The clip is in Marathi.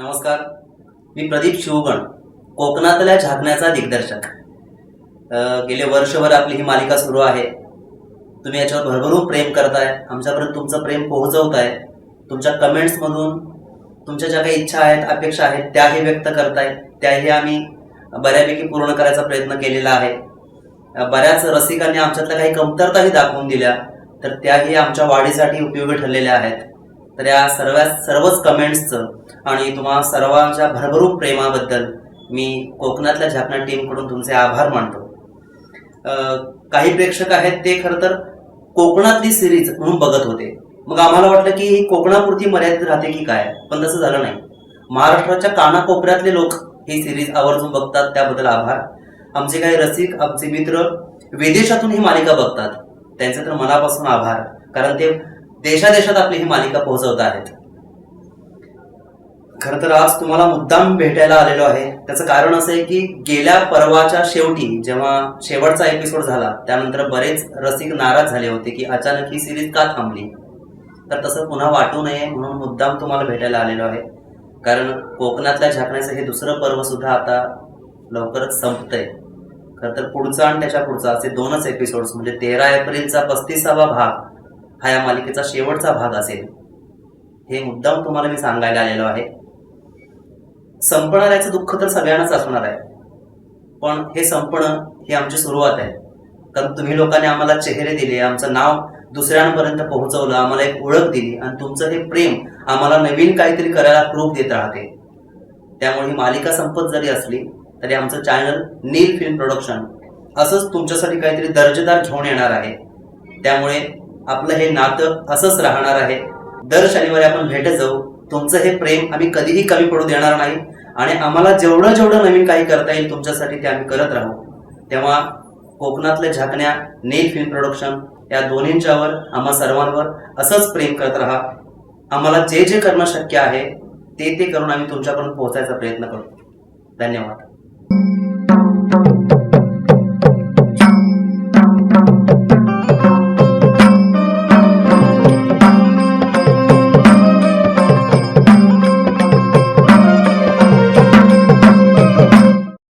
नमस्कार. मी प्रदीप शिवगण कोकणातल्या झाकण्याचा दिग्दर्शक. गेले वर्षभर आपली ही मालिका सुरू आहे. तुम्ही याच्यावर भरभरून प्रेम करताय. आमच्यापर्यंत तुमचं प्रेम पोहोचवताय. तुमच्या कमेंट्समधून तुमच्या ज्या काही इच्छा आहेत अपेक्षा आहेत त्याही व्यक्त करताय. त्याही आम्ही बऱ्यापैकी पूर्ण करायचा प्रयत्न केलेला आहे. बऱ्याच रसिकांनी आमच्यातल्या काही कमतरताही दाखवून दिल्या तर त्याही आमच्या वाढीसाठी उपयोगी ठरलेल्या आहेत. तर या सर्व सर्वच कमेंट्सचं आणि तुम्हा सर्वांच्या भरभरून प्रेमाबद्दल मी कोकणातल्या झाकणा टीमकडून तुमचे आभार मानतो. काही प्रेक्षक आहेत ते खरं तर कोकणातली सिरीज म्हणून बघत होते. मग आम्हाला वाटलं की ही कोकणापुरती मर्यादित राहते की काय? पण तसं झालं नाही. महाराष्ट्राच्या कानाकोपऱ्यातले लोक ही सिरीज आवर्जून बघतात त्याबद्दल आभार. आमचे काही रसिक आमचे मित्र विदेशातून ही मालिका बघतात. त्यांचे तर मनापासून आभार. कारण ते देशादेशात आपली ही मालिका पोहोचवत आहेत. खरं तर आज तुम्हाला मुद्दाम भेटायला आलेलो आहे. त्याचं कारण असं आहे की गेल्या परवाच्या शेवटी जेव्हा शेवटचा एपिसोड झाला त्यानंतर बरेच रसिक नाराज झाले होते की अचानक ही सिरीज का थांबली? तर तसं पुन्हा वाटू नये म्हणून मुद्दाम तुम्हाला भेटायला आलेलो आहे. कारण कोकणातल्या झाकण्याचं हे दुसरं पर्व सुद्धा आता लवकरच संपतंय. खरं तर पुढचा आणि त्याच्या पुढचा असे दोनच एपिसोड्स म्हणजे तेरा एप्रिलचा पस्तीसावा भाग हा या मालिकेचा शेवटचा भाग असेल. हे मुद्दाम तुम्हाला मी सांगायला आलेलो आहे. संपणाऱ्याचं दुःख तर सगळ्यांनाच असणार आहे. पण हे संपणं ही आमची सुरुवात आहे. कारण तुम्ही लोकांनी आम्हाला चेहरे दिले आमचं नाव दुसऱ्यांपर्यंत पोहोचवलं आम्हाला एक ओळख दिली आणि तुमचं हे प्रेम आम्हाला नवीन काहीतरी करायला प्रूफ देत राहते. त्यामुळे ही मालिका संपत जरी असली तरी आमचं चॅनल नील फिल्म प्रोडक्शन असंच तुमच्यासाठी काहीतरी दर्जेदार घेऊन येणार आहे. त्यामुळे आपलं हे नातं असंच राहणार आहे. दर शनिवारी आपण भेटत जाऊ. तुमचं हे प्रेम आम्ही कधीही कमी पडू देणार नाही. आणि आम्हाला जेवढं जेवढं नवीन काही करता येईल तुमच्यासाठी ते आम्ही करत राहू. तेव्हा कोकणातल्या झाकण्या नेल फिल्म प्रोडक्शन या दोन्हींच्यावर आम्हा सर्वांवर असंच प्रेम करत राहा. आम्हाला जे जे करणं शक्य आहे ते ते करून आम्ही तुमच्याकडून पोहोचायचा प्रयत्न करू. धन्यवाद.